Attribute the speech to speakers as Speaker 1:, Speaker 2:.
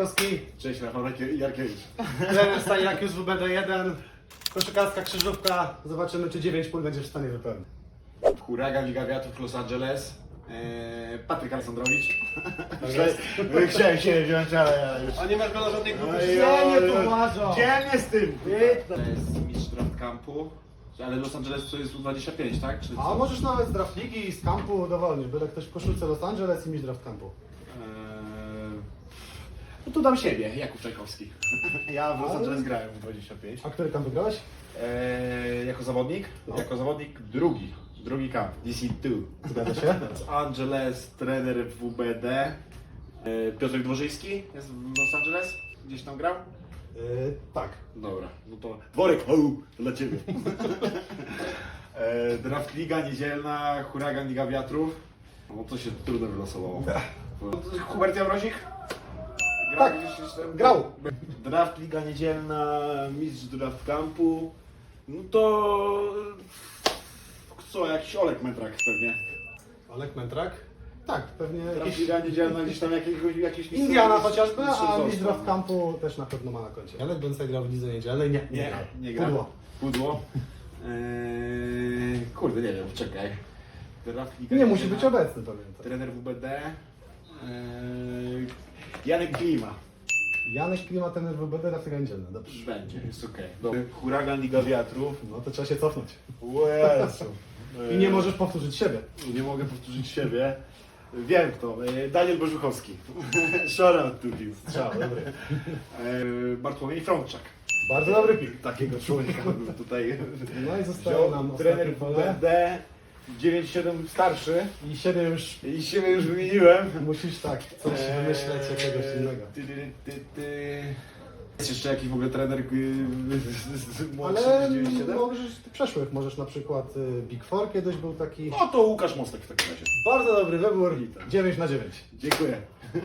Speaker 1: Kowski,
Speaker 2: Cześć, Rafał Jarkie- Jarkiewicz.
Speaker 1: trener Staniak w WBD1, koszykarska krzyżówka. Zobaczymy, czy 9 pól będziesz w stanie wypełnić.
Speaker 2: Huragan Liga Wiatrów Los Angeles. Eee, Patryk Aleksandrowicz.
Speaker 1: jest.
Speaker 2: Chciałem- Chciałem się wziąć, ale ja już...
Speaker 1: A nie masz go na żadnej grupie?
Speaker 2: Oj,
Speaker 1: Nie,
Speaker 2: oj,
Speaker 1: nie
Speaker 2: oj.
Speaker 1: poważał.
Speaker 2: Gdzie mnie z tym?
Speaker 1: Ty-
Speaker 2: To jest mistrz draft campu. Ale Los Angeles to jest U25, tak? Czy
Speaker 1: A
Speaker 2: co?
Speaker 1: możesz nawet z draft ligi i z kampu dowolnie, byle ktoś w koszulce Los Angeles i mieć draft kampu.
Speaker 2: Eee, Tu dam siebie, Jakub Czajkowski. Ja w Los Angeles grałem w 25.
Speaker 1: A który kamp wygrałeś?
Speaker 2: Eee, jako zawodnik?
Speaker 1: No.
Speaker 2: Jako zawodnik drugi. Drugi camp, DC2.
Speaker 1: Zgadza się?
Speaker 2: Los Angeles, trener WBD. E, Piotrek Dworzyński jest w Los Angeles? Gdzieś tam grał?
Speaker 1: Yy, tak.
Speaker 2: Dobra, no to dworek, ho, to dla Ciebie. e, draft Liga Niedzielna, Huragan Liga Wiatrów. No to się trudno wylosowało. Hubert Jamrozik?
Speaker 1: Tak, grał.
Speaker 2: Draft Liga Niedzielna, mistrz draft campu. No to... Co, jakiś Olek Metrak pewnie.
Speaker 1: Olek Mentrak? Tak, pewnie
Speaker 2: Draft
Speaker 1: jakiś...
Speaker 2: Liga Niedzielna gdzieś tam jakiegoś... jakiś
Speaker 1: Indiana chociażby, a
Speaker 2: mistrzostwa.
Speaker 1: mistrz draft kampu też na pewno ma na koncie. Olek Bęcaj grał w lidze niedzielnej? Nie,
Speaker 2: Nie, nie gra.
Speaker 1: Pudło.
Speaker 2: Pudło. Eee, kurde, nie wiem, czekaj. Draft Liga
Speaker 1: Nie musi
Speaker 2: Niedzielna.
Speaker 1: być obecny, pamiętaj.
Speaker 2: Trener WBD. Eee, Janek Klima.
Speaker 1: Janek Klima, ten WBD, draft liga niedzielna. Dobrze.
Speaker 2: Będzie, jest okej. Huragan Liga Wiatrów.
Speaker 1: No to trzeba się cofnąć.
Speaker 2: O Jezu.
Speaker 1: I nie możesz powtórzyć siebie.
Speaker 2: Nie mogę powtórzyć siebie. Wiem kto. Eee, Daniel Bożuchowski. Shoutout to him.
Speaker 1: Strzał, dobry.
Speaker 2: Eee, Bartłomiej Frączak.
Speaker 1: Bardzo dobry pik.
Speaker 2: Takiego człowieka bym tutaj
Speaker 1: No i
Speaker 2: wziął.
Speaker 1: nam
Speaker 2: Trener
Speaker 1: pole.
Speaker 2: 9-7 starszy.
Speaker 1: I siebie już
Speaker 2: I siebie już wymieniłem.
Speaker 1: musisz tak, coś wymyśleć jakiegoś innego.
Speaker 2: Ty, ty, ty, ty. Jest jeszcze jakiś w ogóle trener yy, młodszy
Speaker 1: Ale
Speaker 2: niż 97?
Speaker 1: możesz przeszłych, możesz na przykład y, Big Four kiedyś był taki.
Speaker 2: No to Łukasz Mostek w takim razie.
Speaker 1: Bardzo dobry wybór. 9 na 9.
Speaker 2: Dziękuję.